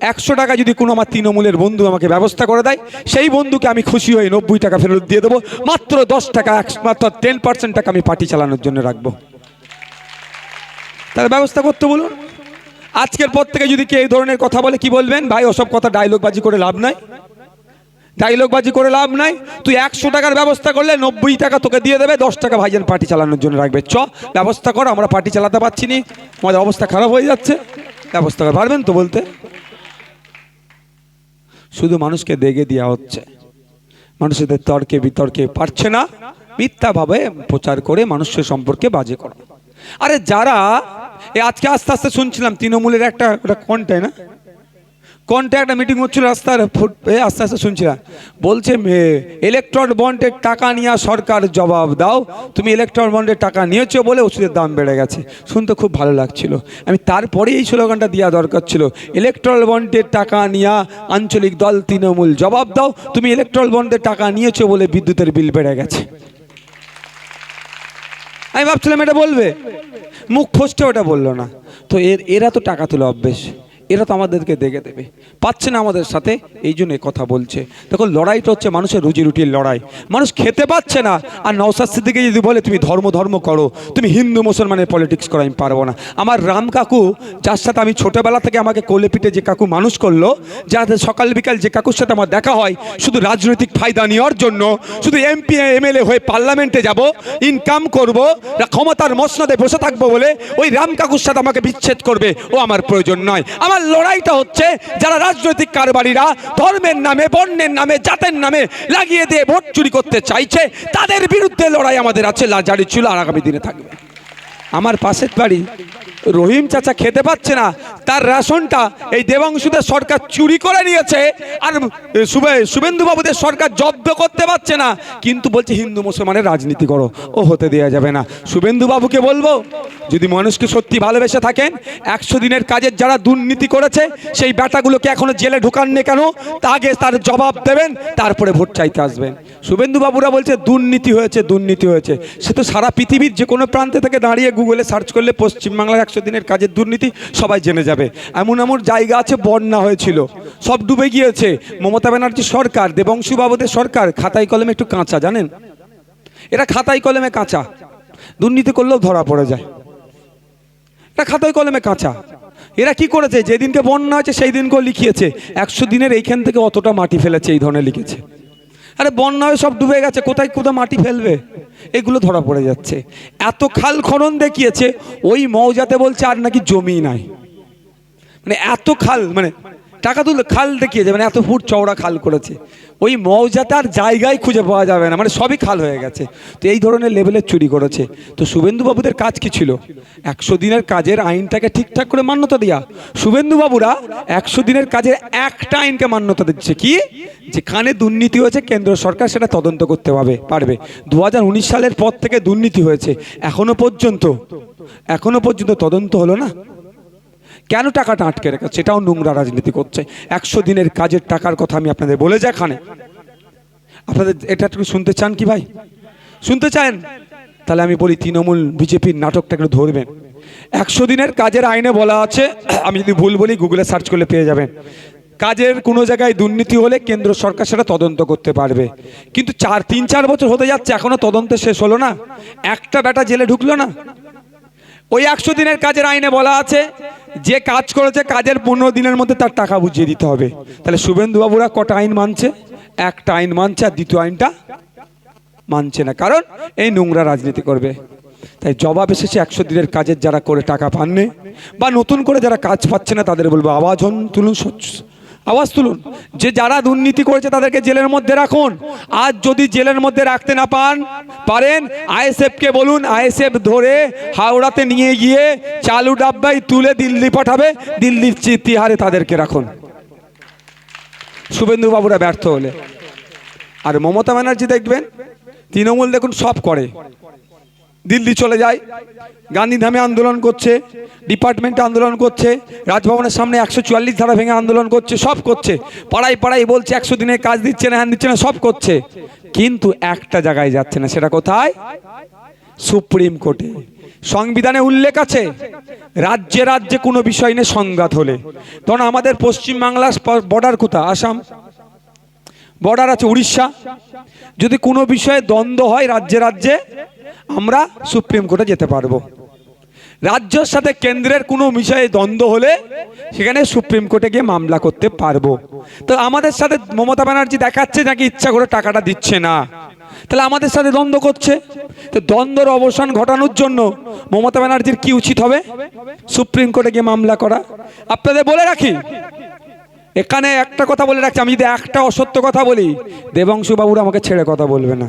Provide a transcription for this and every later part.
একশো টাকা যদি কোনো আমার তৃণমূলের বন্ধু আমাকে ব্যবস্থা করে দেয়, সেই বন্ধুকে আমি খুশি হয়ে নব্বই টাকা ফেরত দিয়ে দেবো। মাত্র দশ টাকা মাত্র টেন পার্সেন্ট টাকা আমি পার্টি চালানোর জন্য রাখব। তাহলে ব্যবস্থা করতে বলুন। আজকের পর থেকে যদি কেউ এই ধরনের কথা বলে, কি বলবেন? ভাই, ওসব কথা ডায়লগ বাজি করে লাভ নাই। ডায়লগ বাজি করে লাভ নাই। তুই একশো টাকার ব্যবস্থা করলে নব্বই টাকা তোকে দিয়ে দেবে, দশ টাকা ভাইজান পার্টি চালানোর জন্য রাখবে। চ, ব্যবস্থা কর, আমরা পার্টি চালাতে পারছি নি। আমাদের অবস্থা খারাপ হয়ে যাচ্ছে। ব্যবস্থা কর পারবেন তো বলতে। শুধু মানুষকে দেগে দেওয়া হচ্ছে। মানুষদের তর্কে বিতর্কে পারছে না। মিথ্যাভাবে প্রচার করে মানুষের সম্পর্কে বাজে করা। আরে যারা আজকে আস্তে আস্তে শুনছিলাম, তৃণমূলের একটা ওটা কোনটায় না? কোনটা একটা মিটিং হচ্ছিল রাস্তার ফুট আস্তে আস্তে শুনছিলাম বলছে ইলেকট্রন বন্ডের টাকা নিয়ে সরকার জবাব দাও। তুমি ইলেকট্রন বন্ডের টাকা নিয়েছো বলে ওষুধের দাম বেড়ে গেছে। শুনতে খুব ভালো লাগছিল। আমি তারপরে এই স্লোগানটা দেওয়া দরকার ছিল। ইলেকট্রল বন্ডের টাকা নিয়ে আঞ্চলিক দল তৃণমূল জবাব দাও। তুমি ইলেকট্রল বন্ডের টাকা নিয়েছো বলে বিদ্যুতের বিল বেড়ে গেছে। আমি ভাবছিলাম এটা বলবে। মুখ ফসটে ওটা বলল না। তো এর, এরা তো টাকা তুলে অভ্যেস। এরা তো আমাদেরকে দেখে দেবে। পাচ্ছে না আমাদের সাথে, এই জন্য কথা বলছে। দেখো, লড়াইটা হচ্ছে মানুষের রুজি রুটির লড়াই। মানুষ খেতে পাচ্ছে না। আর নওসাদ সিদ্দিকে যদি বলে, তুমি ধর্ম ধর্ম করো, তুমি হিন্দু, মুসলমানের পলিটিক্স করো, আমি পারব না। আমার রাম কাকু, যার সাথে আমি ছোটোবেলা থেকে আমাকে কোলে পিঠে যে কাকু মানুষ করল যাতে সকাল বিকাল যে কাকুর সাথে আমার দেখা হয়, শুধু রাজনৈতিক ফায়দা নেওয়ার জন্য, শুধু এমপি, এমএলএ হয়ে পার্লামেন্টে যাব ইনকাম করব ক্ষমতার মসনদে বসে থাকব বলে, ওই রাম কাকুর সাথে আমাকে বিচ্ছেদ করবে, ও আমার প্রয়োজন নয়। আমার লড়াইটা হচ্ছে যারা রাজনৈতিক কারবারিরা ধর্মের নামে, বর্ণের নামে, জাতের নামে লাগিয়ে দিয়ে ভোট চুরি করতে চাইছে, তাদের বিরুদ্ধে লড়াই আমাদের আছে লা- জারি ছিল আর আগামী দিনে থাকবে। আমার পাশের বাড়ি রহিম চাচা খেতে পাচ্ছে না। তার রেশনটা এই দেবাংশুদের সরকার চুরি করে নিয়েছে আর শুভেন্দুবাবুদের সরকার জব্দ করতে পারছে না। কিন্তু বলছে, হিন্দু মুসলমানের রাজনীতি করো, ও হতে দেওয়া যাবে না। শুভেন্দুবাবুকে বলব, যদি মানুষকে সত্যি ভালোবেসে থাকেন, একশো দিনের কাজের যারা দুর্নীতি করেছে, সেই ব্যাটাগুলোকে এখনও জেলে ঢুকাননি কেন? তা আগে তার জবাব দেবেন, তারপরে ভোট চাইতে আসবেন। শুভেন্দুবাবুরা বলছে, দুর্নীতি হয়েছে দুর্নীতি হয়েছে। সে তো সারা পৃথিবীর যে কোনো প্রান্তে থেকে দাঁড়িয়ে গুগলে সার্চ করলে পশ্চিমবাংলার একশো দিনের কাজের দুর্নীতি সবাই জেনে যাবে। এমন এমন জায়গা আছে, বন্যা হয়েছিল। সব ডুবে গিয়েছে। মমতা ব্যানার্জি সরকার, দেবংশু বাবুদের সরকার, খাতায় কলমে একটু কাঁচা, জানেন? এরা খাতায় কলমে কাঁচা। দুর্নীতি করলেও ধরা পড়ে যায়। এটা খাতায় কলমে কাঁচা। এরা কি করেছে? যেদিনকে বন্যা হয়েছে সেই দিনকেও লিখিয়েছে। একশো দিনের এইখান থেকে অতটা মাটি ফেলেছে, এই ধরনের লিখেছে। আরে বন্যা হয়ে সব ডুবে গেছে, কোথায় কোথায় মাটি ফেলবে? এগুলো ধরা পড়ে যাচ্ছে। এত খাল খনন দেখিয়েছে, ওই মৌজাতে বলছে আর নাকি জমি নাই। মানে এত খাল মানে টাকা তুলে খাল দেখিয়েছে মানে এত ফুট চওড়া খাল করেছে। ওই মৌজাতে আর জায়গায় খুঁজে পাওয়া যাবে না মানে সবই খাল হয়ে গেছে। তো এই ধরনের লেভেলের চুরি করেছে। তো শুভেন্দুবাবুদের কাজ কি ছিল? একশো দিনের কাজের আইনটাকে ঠিকঠাক করে মান্যতা দেওয়া শুভেন্দুবাবুরা একশো দিনের কাজের একটা আইনকে মান্যতা দিচ্ছে কি? যেখানে দুর্নীতি হয়েছে, কেন্দ্র সরকার সেটা তদন্ত করতে পারবে পারবে। দু হাজার উনিশ সালের পর থেকে দুর্নীতি হয়েছে, এখনও পর্যন্ত। এখনও পর্যন্ত তদন্ত হলো না? কেন টাকাটা আটকে রেখেছে? সেটাও নোংরা রাজনীতি করছে। একশো দিনের কাজের টাকার কথা আমি আপনাদের বলে যাই এখানে। আপনাদের এটা একটু শুনতে চান কি ভাই? শুনতে চান? তাহলে আমি বলি তৃণমূল বিজেপির নাটকটা একটু ধরবেন। একশো দিনের কাজের আইনে বলা আছে, আমি যদি ভুল বলি গুগলে সার্চ করলে পেয়ে যাবেন। কাজের কোনো জায়গায় দুর্নীতি হলে কেন্দ্র সরকার সেটা তদন্ত করতে পারবে। কিন্তু চার, তিন, চার বছর হতে যাচ্ছে, এখনও তদন্ত শেষ হলো না। একটা বেটা জেলে ঢুকলো না। ওই একশো দিনের কাজের আইনে বলা আছে যে কাজ করেছে কাজের পনেরো দিনের মধ্যে তার টাকা বুঝিয়ে দিতে হবে। তাহলে শুভেন্দুবাবুরা কটা আইন মানছে? একটা আইন মানছে আর দ্বিতীয় আইনটা মানছে না। কারণ এই নোংরা রাজনীতি করবে। তাই জবাব এসেছে একশো দিনের কাজের যারা করে টাকা পাননি বা নতুন করে যারা কাজ পাচ্ছে না তাদের বলব আওয়াজ হন, তুলুন আওয়াজ তুলুন। যে যারা দুর্নীতি করেছে তাদেরকে জেলের মধ্যে রাখুন। আজ যদি জেলের মধ্যে রাখতে না পান, পারেন, আইএসএফকে বলুন, আইএসএফ ধরে হাওড়াতে নিয়ে গিয়ে চালু ডাব্বাই তুলে দিল্লি পাঠাবে। দিল্লির তিহারে তাদেরকে রাখুন। শুভেন্দু বাবুরা ব্যর্থ হলে। আর মমতা ব্যানার্জি দেখবেন, তৃণমূল দেখুন সব করে। দিল্লি চলে যায়। গান্ধীধামে আন্দোলন করছে, ডিপার্টমেন্টে আন্দোলন করছে, রাজভবনের সামনে একশো চুয়াল্লিশ ধারা ভেঙে আন্দোলন করছে, সব করছে। পাড়ায় পাড়ায় বলছে একশো দিনে কাজ দিচ্ছে না, হ্যান দিচ্ছে না, সব করছে। কিন্তু একটা জায়গায় যাচ্ছে না, সেটা কোথায়? সুপ্রিম কোর্টে। সংবিধানে উল্লেখ আছে, রাজ্যে রাজ্যে কোনো বিষয় নিয়ে সংঘাত হলে। তখন আমাদের পশ্চিমবাংলার বর্ডার কোথা আসাম। বর্ডার আছে উড়িষ্যা। যদি কোনো বিষয়ে দ্বন্দ্ব হয় রাজ্যে রাজ্যে আমরা সুপ্রিম কোর্টে যেতে পারব। রাজ্যের সাথে কেন্দ্রের কোনো বিষয়ে দ্বন্দ্ব হলে সেখানে সুপ্রিম কোর্টে গিয়ে মামলা করতে পারব। তো আমাদের সাথে মমতা ব্যানার্জি দেখাচ্ছে নাকি ইচ্ছা করে টাকাটা দিচ্ছে না। তাহলে আমাদের সাথে দ্বন্দ্ব করছে। তো দ্বন্দ্বর অবসান ঘটানোর জন্য মমতা ব্যানার্জির কি উচিত হবে? সুপ্রিম কোর্টে গিয়ে মামলা করা। আপনাদের বলে রাখি, এখানে একটা কথা বলে রাখছি, আমি যদি একটা অসত্য কথা বলি, দেবাংশু বাবুরা আমাকে ছেড়ে কথা বলবে না।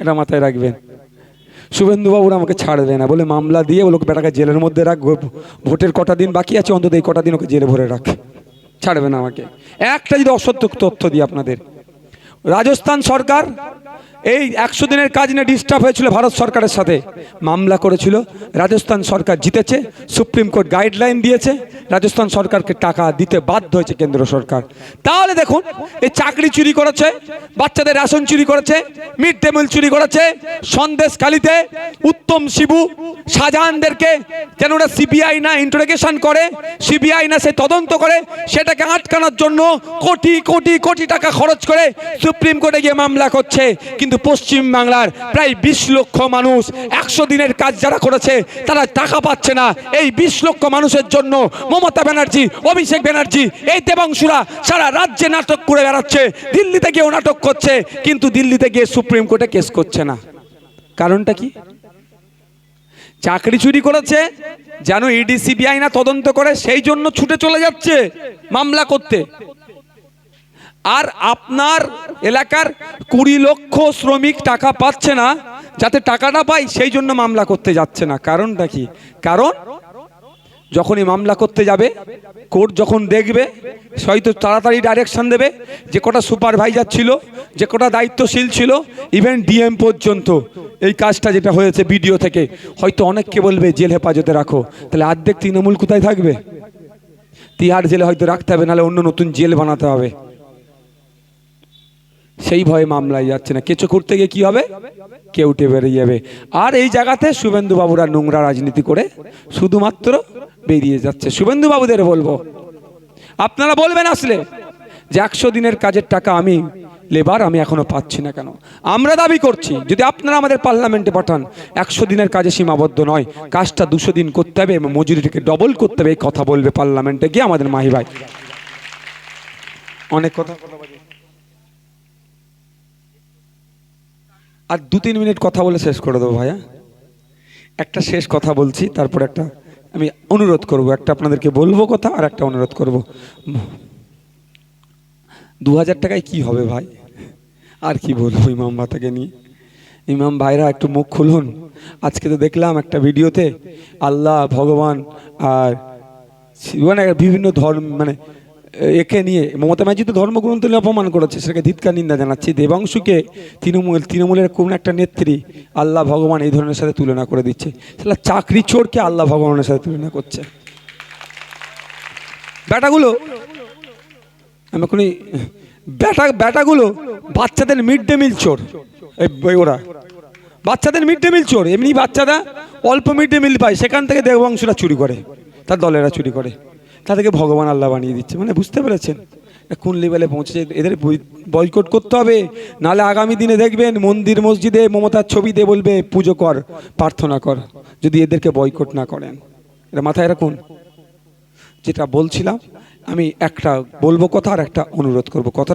এটা মাথায় রাখবেন। শুভেন্দু আমাকে আমাকে ছাড়বে না। বলে মামলা দিয়ে ওলোকে বেটাকে জেলের মধ্যে রাখ ভোটের কটা দিন বাকি আছে, অন্তত এই কটা দিন ওকে জেলে ভরে রাখ। ছাড়বে না আমাকে। একটা যদি অসত্য তথ্য দিই আপনাদের। রাজস্থান সরকার এই একশো দিনের কাজ নিয়ে ডিস্টার্ব হয়েছিল ভারত সরকারের সাথে। মামলা করেছিল, রাজস্থান সরকার জিতেছে, সুপ্রিম কোর্ট গাইডলাইন দিয়েছে, রাজস্থান সরকারকে টাকা দিতে বাধ্য হয়েছে কেন্দ্র সরকার। তাহলে দেখুন, এই চাকরি চুরি করেছে, বাচ্চাদের রেশন চুরি করেছে, মিড ডে মিল চুরি করেছে, সন্দেশ কালিতে উত্তম শিবু শাহজাহানদেরকে যেন ওরা সিবিআই না ইন্টারোগেশন করে, সিবিআই না সে তদন্ত করে, সেটাকে আটকানোর জন্য কোটি কোটি কোটি টাকা খরচ করে সুপ্রিম কোর্টে গিয়ে মামলা করছে। কিন্তু পশ্চিম বাংলার প্রায় বিশ লক্ষ মানুষ, একশো দিনের কাজ যারা করেছে, তারা টাকা পাচ্ছে না। এই বিশ লক্ষ মানুষের জন্য মমতা ব্যানার্জি, অভিষেক ব্যানার্জি, এই দেবাংশুরা সারা রাজ্যে নাটক করে বেড়াচ্ছে। দিল্লিতে গিয়েও নাটক করছে, কিন্তু দিল্লিতে গিয়ে সুপ্রিম কোর্টে কেস করছে না। কারণটা কি? চাকরি চুরি করেছে, যেন ইডি সিবিআই না তদন্ত করে, সেই জন্য ছুটে চলে যাচ্ছে মামলা করতে। আর আপনার এলাকার কুড়ি লক্ষ শ্রমিক টাকা পাচ্ছে না, যাতে টাকাটা পাই সেই জন্য মামলা করতে যাচ্ছে না। কারণটা কি? কারণ যখনই মামলা করতে যাবে, কোর্ট যখন দেখবে, হয়তো তাড়াতাড়ি ডাইরেকশন দেবে যে কটা সুপারভাইজার ছিল, যে কটা দায়িত্বশীল ছিল ইভেন ডিএম পর্যন্ত। এই কাজটা যেটা হয়েছে বিডিও থেকে, হয়তো অনেককে বলবে, জেল হেফাজতে রাখো। তাহলে আর্ধেক তৃণমূল কোথায় থাকবে? তিহার জেলে হয়তো রাখতে হবে, নাহলে অন্য নতুন জেল বানাতে হবে। সেই ভয়ে মামলায় যাচ্ছে না। কেঁচো করতে গিয়ে কি হবে? কেউ উঠে বেরিয়ে যাবে। আর এই জায়গাতে শুভেন্দু বাবুরা নোংরা রাজনীতি করে শুধুমাত্র বেরিয়ে যাচ্ছে। শুভেন্দু বাবুদের বলব, আপনারা বলবেন আসলে যে একশো দিনের কাজের টাকা আমি, লেবার আমি এখনও পাচ্ছি না কেন? আমরা দাবি করছি, যদি আপনারা আমাদের পার্লামেন্টে পাঠান, একশো দিনের কাজে সীমাবদ্ধ নয়, কাজটা দুশো দিন করতে হবে এবং মজুরিটাকে ডবল করতে হবে, এই কথা বলবে পার্লামেন্টে গিয়ে আমাদের মাহি ভাই অনেক কথা আর দু তিন মিনিট কথা বলে শেষ করে দেবো ভাইয়া। একটা শেষ কথা বলছি, তারপর একটা আমি অনুরোধ করব। একটা আপনাদেরকে বলব কথা আর একটা অনুরোধ করব। দু হাজার টাকায় কি হবে ভাই? আর কি বলব ইমাম ভাতাকে নিয়ে? ইমাম ভাইরা একটু মুখ খুলুন। আজকে তো দেখলাম একটা ভিডিওতে আল্লাহ, ভগবান আর মানে বিভিন্ন ধর্ম মানে একে নিয়ে মমতা ব্যানার্জি তো ধর্মগ্রন্থ নিয়ে অপমান করেছে, সেটাকে ধিৎকার নিন্দা জানাচ্ছি। দেবাংশুকে তৃণমূল তৃণমূলের কোন একটা নেত্রী আল্লাহ ভগবান এই ধরনের সাথে তুলনা করে দিচ্ছে। সেটা চাকরি চোরকে আল্লাহ ভগবানের সাথে তুলনা করছে। ব্যাটাগুলো, আমি এখনই ব্যাটা ব্যাটাগুলো বাচ্চাদের মিড ডে মিল চোর, এই ওরা। বাচ্চাদের মিড ডে মিল চোর, এমনি বাচ্চারা অল্প মিড ডে মিল পায়, সেখান থেকে দেবংশরা চুরি করে, তার দলেরা চুরি করে। তাদেরকে ভগবান আল্লাহ বানিয়ে দিচ্ছে। মানে বুঝতে পেরেছেন? কোন লেভেলে পৌঁছেছে? এদের বয়কট করতে হবে। নালে আগামী দিনে দেখবেন মন্দির, মসজিদে মমতার ছবি দিয়ে বলবে, পুজো কর, প্রার্থনা কর। যদি এদেরকে বয়কট না করেন। এটা মাথায় রাখুন। যেটা বলছিলাম, আমি একটা বলব কথা আর একটা অনুরোধ করব। কথাটা